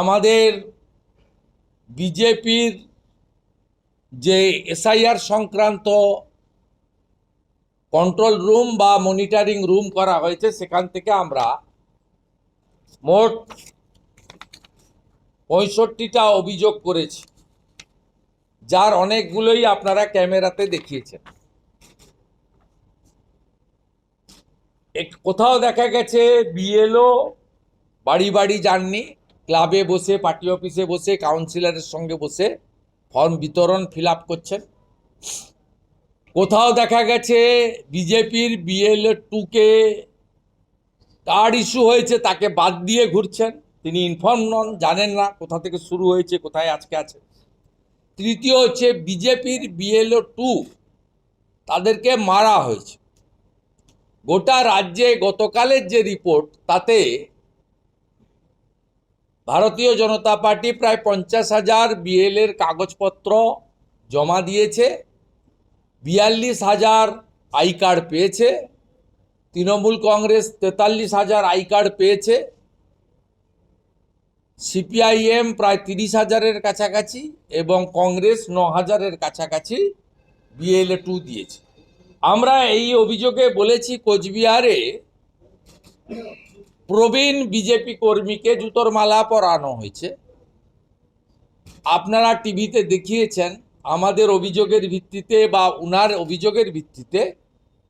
আমাদের বিজেপির যে এসআইআর সংক্রান্ত কন্ট্রোল রুম বা মনিটরিং রুম করা হয়েছে, সেখান থেকে আমরা মোট পঁয়ষট্টিটা অভিযোগ করেছি, যার অনেকগুলোই আপনারা ক্যামেরাতে দেখিয়েছেন। কোথাও দেখা গেছে, বিএলও বাড়ি বাড়ি যাননি ক্লাবে বসে, পার্টি অফিসে বসে কাউন্সিলরের সঙ্গে বসে ফর্ম বিতরণ ফিল করছেন। কোথাও দেখা গেছে বিজেপির বিএলও টুকে কার ইস্যু হয়েছে, তাকে বাদ দিয়ে ঘুরছেন। তিনি ইনফর্ম নন, জানেন না কোথা থেকে শুরু হয়েছে, কোথায় আজকে আছে। তৃতীয় হচ্ছে বিজেপির বিএলও টু তাদেরকে মারা হয়েছে। গোটা রাজ্যে গতকালের যে রিপোর্ট তাতে ভারতীয় জনতা পার্টি প্রায় পঞ্চাশ হাজার বিএলের কাগজপত্র জমা দিয়েছে, বিয়াল্লিশ হাজার আই কার্ড পেয়েছে, তৃণমূল কংগ্রেস তেতাল্লিশ হাজার আই কার্ড পেয়েছে সিপিআইএম প্রায় তিরিশ হাজারের কাছাকাছি এবং কংগ্রেস ন হাজারের কাছাকাছি বিএলএ টু দিয়েছে। আমরা এই অভিযোগে বলেছি কোচবিহারে প্রবীণ বিজেপি কর্মীকে জুতোর মালা পরানো হয়েছে। আপনারা টিভিতে দেখিয়েছেন, আমাদের অভিযোগের ভিত্তিতে বা উনার অভিযোগের ভিত্তিতে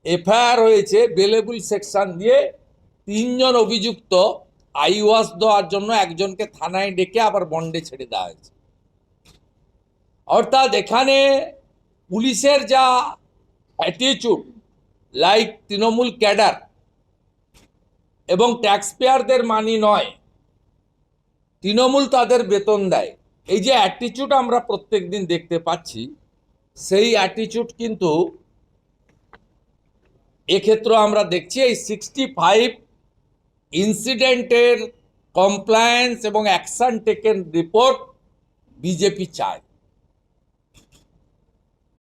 এফআইআর হয়েছে, বেলেবুল সেকশন দিয়ে তিনজন অভিযুক্ত আইওয়াস দেওয়ার জন্য একজনকে থানায় ডেকে আবার বন্ডে ছেড়ে দেওয়া হয়েছে। অর্থাৎ এখানে পুলিশের যা অ্যাটিচিউড লাইক তৃণমূল ক্যাডার এবং ট্যাক্স পেয়ারদের মানি নয়। তৃণমূল তাদের বেতন দেয়। এই যে অ্যাটিচিউড আমরা প্রত্যেক দিন দেখতে পাচ্ছি, সেই অ্যাটিচিউড কিন্তু এক্ষেত্রে আমরা দেখছি এই সিক্সটি ফাইভ ইনসিডেন্টের কমপ্লায়েন্স এবং অ্যাকশন টেকেন রিপোর্ট বিজেপি চায়।